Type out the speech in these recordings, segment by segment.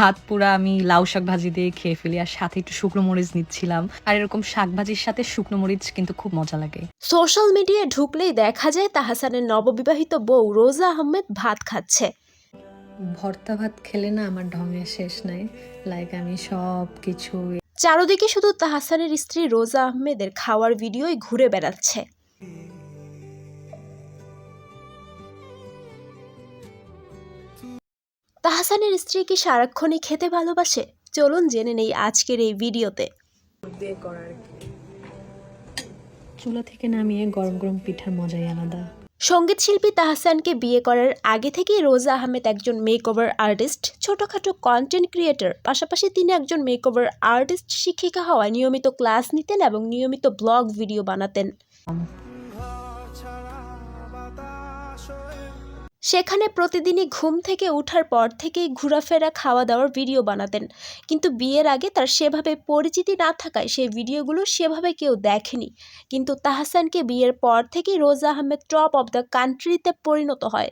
ভাত পুরা আমি লাউ শাক ভাজি দিয়ে খেয়ে ফেলি আর সাথে একটু শুকনো মরিচ নিচ্ছিলাম। আর এরকম শাক ভাজির সাথে শুকনো মরিচ কিন্তু খুব মজা লাগে। সোশ্যাল মিডিয়ায় ঢুকলেই দেখা যায় তাহাসানের নববিবাহিত বউ রোজা আহমেদ ভাত খাচ্ছে। ভর্তা ভাত খেলে না আমার ঢঙের শেষ নাই। লাইক আমি সব কিছু চারদিকে শুধু তাহাসানের স্ত্রী রোজা আহমেদের খাওয়ার ভিডিওই ঘুরে বেড়াচ্ছে। তাহাসানের স্ত্রী কি সারাক্ষণই খেতে ভালোবাসে? চলুন জেনে নেই আজকের এই ভিডিওতে। চুলা থেকে নামিয়ে গরম গরম পিঠার মজাই আলাদা। সংগীত শিল্পী তাহসানকে বিয়ে করার আগে থেকেই রোজা আহমেদ একজন মেকওভার আর্টিস্ট ছোটখাটো কন্টেন্ট ক্রিয়েটর পাশাপাশি তিনি একজন মেকওভার আর্টিস্ট শিক্ষিকা হওয়ায় নিয়মিত ক্লাস নিতেন এবং নিয়মিত ব্লগ ভিডিও বানাতেন। সেখানে প্রতিদিনই ঘুম থেকে ওঠার পর থেকেই ঘোরাফেরা খাওয়া দাওয়ার ভিডিও বানাতেন। কিন্তু বিয়ের আগে তার সেভাবে পরিচিতি না থাকায় সেই ভিডিওগুলো সেভাবে কেউ দেখেনি। কিন্তু তাহসানকে বিয়ের পর থেকেই Roza Ahmed top of the কান্ট্রিতে পরিণত হয়।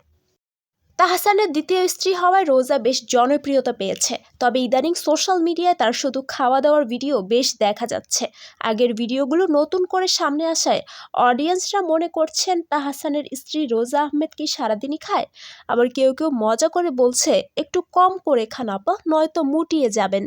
তাহসানের দ্বিতীয় স্ত্রী হওয়ায় রোজা বেশ জনপ্রিয়তা পেয়েছে। তবে ইদানিং সোশ্যাল মিডিয়ায় তার শুধু খাওয়া দাওয়ার ভিডিও বেশ দেখা যাচ্ছে। আগের ভিডিওগুলো নতুন করে সামনে আসায় অডিয়েন্সরা মনে করছেন তাহসানের স্ত্রী রোজা আহমেদ কি সারাদিনই খায়? আবার কেউ কেউ মজা করে বলছে, একটু কম করে খান আপা, নয়তো মুটিয়ে যাবেন।